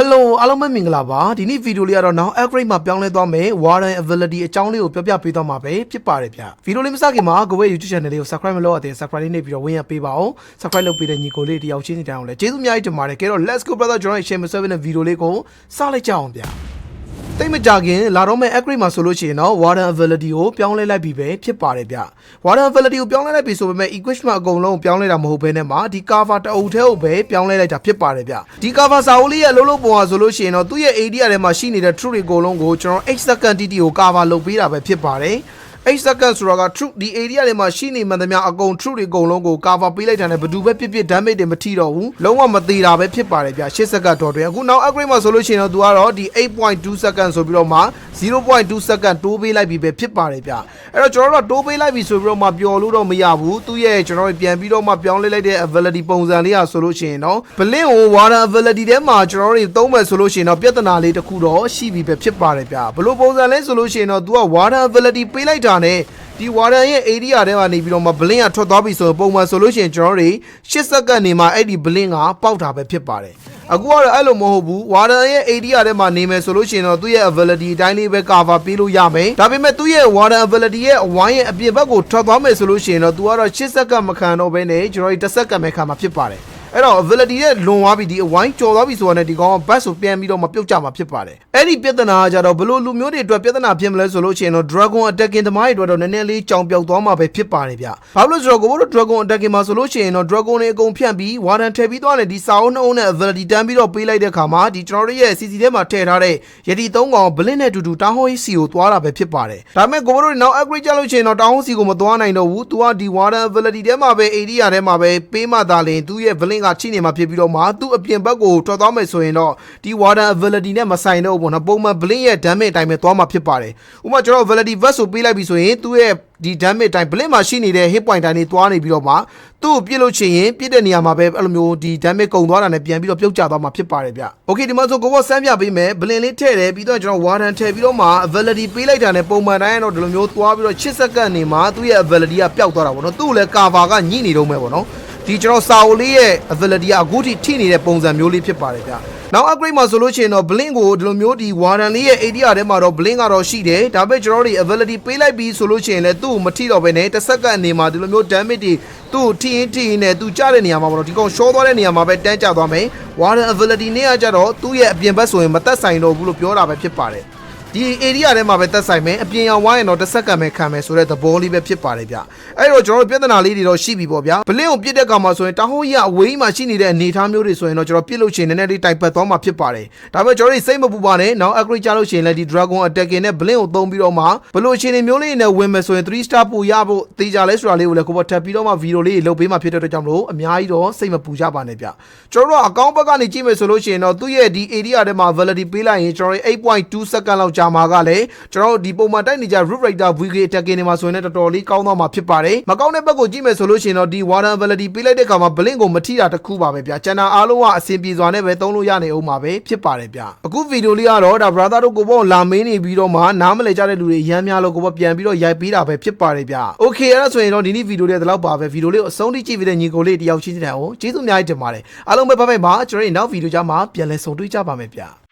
Hello အားလုံးပဲမင်္ဂလာပါဒီနေ့ဗီဒီယိုလေးကတော့ now upgrade မှာပြောင်းလဲသွားမယ် warren ability အကြောင်းလေးကိုပြောပြပေးသွားမှာပဲဖြစ်ပါတယ်ဗျဗီဒီယိုလေးမစခင်မှာကိုယ့်ရဲ့ YouTube channel လေးကို subscribe မလုပ်ရသေး subscribe လေးနှိပ်ပြီးတော့ဝင်ရပေးပါဦး subscribe လုပ်ပေးတဲ့ညီကိုလေးတယောက်ချင်းစီတိုင်းအောင်လဲကျေးဇူးအများကြီးတင်ပါတယ်ကဲတော့ let's go brother ကျွန်တော်ရဲ့ share 7နဲ့ဗီဒီယိုလေးကိုစလိုက်ကြအောင်ဗျ တိတ်မကြခင်လာတော့မဲ့ upgrade မှာဆိုလို့ရှိရင်တော့ warden ability ကိုပြောင်းလဲလိုက်ပြီပဲဖြစ်ပါတယ်ဗျ warden ability ကိုပြောင်းလဲလိုက်ပြီဆိုပေမဲ့ equipment အကုန်လုံးကိုပြောင်းလဲတာမဟုတ်ဘဲနဲ့မှာဒီ cover တအုပ်ထဲကိုပဲပြောင်းလဲလိုက်တာဖြစ်ပါတယ်ဗျဒီ cover စာအုပ်လေးရဲ့အလုံးလုံးပုံဟာဆိုလို့ရှိရင်တော့သူ့ရဲ့ area ထဲမှာရှိနေတဲ့ true တွေအကုန်လုံးကိုကျွန်တော် 8 second TT ကို cover လုပ်ပေးတာပဲဖြစ်ပါတယ် 8 second ဆိုတာက true ဒီ area တွေမှာရှိနေမှန်သမျှအကုန် true တွေအကုန်လုံးကို cover ပေးလိုက်တာနဲ့ဘယ်သူပဲဖြစ်ဖြစ် damage တွေမထိတော့ဘူးလုံးဝမသေးတာပဲဖြစ်ပါတယ်ဗျ8 second တော့တွင်အခုနောက် upgrade မှာဆိုလို့ရှိရင်တော့သူကတော့ဒီ8.2 second ဆိုပြီးတော့မှ0.2 second တိုးပေးလိုက်ပြီပဲဖြစ်ပါတယ်ဗျအဲ့တော့ကျွန်တော်တို့ကတိုးပေးလိုက်ပြီဆိုပြီးတော့မှပျော်လို့တော့မရဘူးသူ့ရဲ့ကျွန်တော်တို့ပြန်ပြီးတော့မှပြောင်းလဲလိုက်တဲ့ ability ပုံစံလေးอ่ะဆိုလို့ရှိရင်တော့ blink ကို water ability ထဲမှာကျွန်တော်တို့သုံးမယ်ဆိုလို့ရှိရင်တော့ပြဿနာလေးတစ်ခုတော့ရှိပြီပဲဖြစ်ပါတယ်ဗျဘလို့ပုံစံလဲဆိုလို့ရှိရင်တော့ तू က water ability ပေးလိုက်တာ နဲ့ဒီ water ရဲ့ area ထဲမှာနေပြီးတော့မှ blink ကထွက်သွားပြီဆိုရင်ပုံမှန်ဆိုလို့ရှိရင်ကျွန်တော်တို့8စက္ကန့်နေမှာအဲ့ဒီ blink ကပေါက်တာပဲဖြစ်ပါတယ်အခုကတော့အဲ့လိုမဟုတ်ဘူး water ရဲ့ area ထဲမှာနေမယ်ဆိုလို့ရှိရင်တော့သူ့ရဲ့ ability အတိုင်းလေးပဲ cover ပေးလို့ရမယ်ဒါပေမဲ့သူ့ရဲ့ water ability ရဲ့အဝိုင်းရဲ့အပြင်ဘက်ကိုထွက်သွားမယ်ဆိုလို့ရှိရင်တော့ तू ကတော့8စက္ကန့်မခံတော့ဘဲနဲ့ကျွန်တော်တို့10စက္ကန့်ပဲခံမှာဖြစ်ပါတယ် အဲ့တော့ ability ရဲ့လွန်သွားပြီဒီအဝိုင်းကျော်သွားပြီဆိုတာနဲ့ဒီကောင်ကဘတ်ဆိုပြန်ပြီးတော့မပြုတ်ကြမှာဖြစ်ပါတယ်အဲ့ဒီပြဿနာကကြတော့ဘလို့လူမျိုးတွေအတွက်ပြဿနာဖြစ်မလဲဆိုလို့ရှိရင်တော့ dragon attacking တမိုင်းတွေအတွက်တော့နည်းနည်းလေးကြောင်ပြောက်သွားမှာပဲဖြစ်ပါတယ်ဗျဘာလို့လဲဆိုတော့ကိုဘတို့ dragon attacking မှာဆိုလို့ရှိရင်တော့ dragon တွေအကုန်ဖြန့်ပြီး warden ထည့်ပြီးသွားတယ်ဒီစာအုပ်နှုံးနဲ့ ability တန်းပြီးတော့ပေးလိုက်တဲ့ခါမှာဒီကျွန်တော်တို့ရဲ့ CC ထဲမှာထည့်ထားတဲ့ယတိသုံးကောင် blink နဲ့အတူတူတောင်းဟိုးစီကိုသွားတာပဲဖြစ်ပါတယ်ဒါပေမဲ့ကိုဘတို့နောက် upgrade ကြလို့ရှိရင်တော့တောင်းဟိုးစီကိုမသွားနိုင်တော့ဘူးသူကဒီ warden ability ထဲမှာပဲ area ထဲမှာပဲပေးမှသာလင်သူ့ရဲ့ blink ကချိနေမှာဖြစ်ပြီးတော့မှသူ့အပြင်ဘက်ကိုထွက်သွားမယ်ဆိုရင်တော့ဒီ warden ability နဲ့မဆိုင်တော့ဘူးပေါ့နော်ပုံမှန် blink ရဲ့ damage အတိုင်းပဲသွားမှာဖြစ်ပါတယ်ဥပမာကျွန်တော် ability vest ကိုပေးလိုက်ပြီဆိုရင်သူ့ရဲ့ဒီ damage အတိုင်း blink မှာရှိနေတဲ့ hit point တိုင်းတွေသွားနေပြီးတော့မှသူ့ကိုပြစ်လို့ချင်ရင်ပြစ်တဲ့နေရာမှာပဲအဲ့လိုမျိုးဒီ damage ကုန်သွားတာနဲ့ပြန်ပြီးတော့ပြုတ်ကျသွားမှာဖြစ်ပါတယ်ဗျ။ Okay ဒီမှာဆိုကိုဘောဆန်းပြပေးမယ် blink လေးထည့်တယ်ပြီးတော့ကျွန်တော် warden ထည့်ပြီးတော့မှ ability ပေးလိုက်တာနဲ့ပုံမှန်တိုင်းကတော့ဒီလိုမျိုးသွားပြီးတော့8စက္ကန့်နေမှာသူ့ရဲ့ ability ကပျောက်သွားတာပေါ့နော်သူ့ကိုလည်း cover ကညှိနေတော့မယ်ပေါ့နော်။ ဒီကျွန်တော်စာအုပ်လေးရဲ့ ability ကအခုထိထိနေတဲ့ပုံစံမျိုးလေးဖြစ်ပါတယ်ဗျ။နောက် upgrade မှာဆိုလို့ရှိရင်တော့ blink ကိုဒီလိုမျိုးဒီ warden လေးရဲ့ area ထဲမှာတော့ blink ကတော့ရှိတယ်ဒါပေမဲ့ကျွန်တော်တို့ ability ပေးလိုက်ပြီးဆိုလို့ရှိရင်လည်းသူ့ကိုမထိတော့ဘဲနဲ့တစ်စက္ကန့်အနေမှာဒီလိုမျိုး damage တွေသူ့ကိုထိရင်ထိရင်နဲ့သူ့ကြတဲ့နေရာမှာပေါ့နော်ဒီကောင် short သွားတဲ့နေရာမှာပဲတန်းကျသွားမယ် warden ability နဲ့ကကြတော့သူ့ရဲ့အပြင်ဘက်ဆိုရင်မသက်ဆိုင်တော့ဘူးလို့ပြောတာပဲဖြစ်ပါတယ် ဒီ area ထဲမှာပဲတက်ဆိုင်မယ်အပြင်ရောဝိုင်းရင်တော့တစ်စက္ကန့်ပဲခံမယ်ဆိုတဲ့သဘောလေးပဲဖြစ်ပါတယ်ဗျအဲ့တော့ကျွန်တော်တို့ပြဿနာလေးတွေတော့ရှိပြီပေါ့ဗျာဘလင်းကိုပြစ်တဲ့ကောင်မှာဆိုရင်တဟိုးကြီးကအဝေးကြီးမှာရှိနေတဲ့အနေအထားမျိုးတွေဆိုရင်တော့ကျွန်တော်ပြစ်လို့ချင်နည်းနည်းလေးတိုင်ပတ်သွားမှာဖြစ်ပါတယ်ဒါပေမဲ့ကျွန်တော်တို့စိတ်မပူပါနဲ့နောက် upgrade ကြလို့ရှိရင်လည်းဒီ dragon attacking နဲ့ဘလင်းကိုသုံးပြီးတော့မှဘလို့အခြေအနေမျိုးလေးနဲ့ဝင်မယ်ဆိုရင်3 star ပို့ရဖို့တေးကြလဲဆိုတာလေးကိုလည်းကိုပေါ်ထပ်ပြီးတော့မှဗီဒီယိုလေးလုပ်ပေးမှဖြစ်တဲ့အတွက်ကြောင့်မလို့အများကြီးတော့စိတ်မပူကြပါနဲ့ဗျကျွန်တော်တို့အကောင့်ဘက်ကနေကြည့်မယ်ဆိုလို့ရှိရင်တော့သူ့ရဲ့ဒီ area ထဲမှာ validity ပေးလိုက်ရင်ကျွန်တော်တို့8.2 second လောက်ကြာမှာကလည်းကျွန်တော်တို့ဒီပုံမှန်တိုက်နေကြ root rider VK attacking တွေမှာဆိုရင်လည်းတော်တော်လေးကောင်းသွားမှာဖြစ်ပါတယ်မကောင်းတဲ့ဘက်ကိုကြည့်မယ်ဆိုလို့ရှိရင်တော့ဒီ water validity ပေးလိုက်တဲ့အခါမှာ blink ကိုမထိတာတစ်ခုပါပဲဗျကျန်တာအားလုံးကအဆင်ပြေစွာနဲ့ပဲသုံးလို့ရနေအောင်ပါပဲဖြစ်ပါတယ်ဗျအခုဗီဒီယိုလေးကတော့ဒါ brother တို့ကိုပေါ့လာမင်းနေပြီးတော့မှနားမလည်ကြတဲ့လူတွေရမ်းများလို့ကိုပေါ့ပြန်ပြီးတော့ရိုက်ပေးတာပဲဖြစ်ပါတယ်ဗျ okay အဲ့ဒါဆိုရင်တော့ဒီနေ့ဗီဒီယိုလေးတော့ပါပဲဗီဒီယိုလေးကိုအဆုံးထိကြည့်ပြီးတဲ့ညီကိုလေးတယောက်ချင်းတဲ့အောင်ကျေးဇူးအများကြီးတင်ပါတယ်အားလုံးပဲဘိုင်ဘိုင်ပါကျွန်တော်တို့နောက်ဗီဒီယိုကြမှာပြန်လည်ဆုံတွေ့ကြပါမယ်ဗျ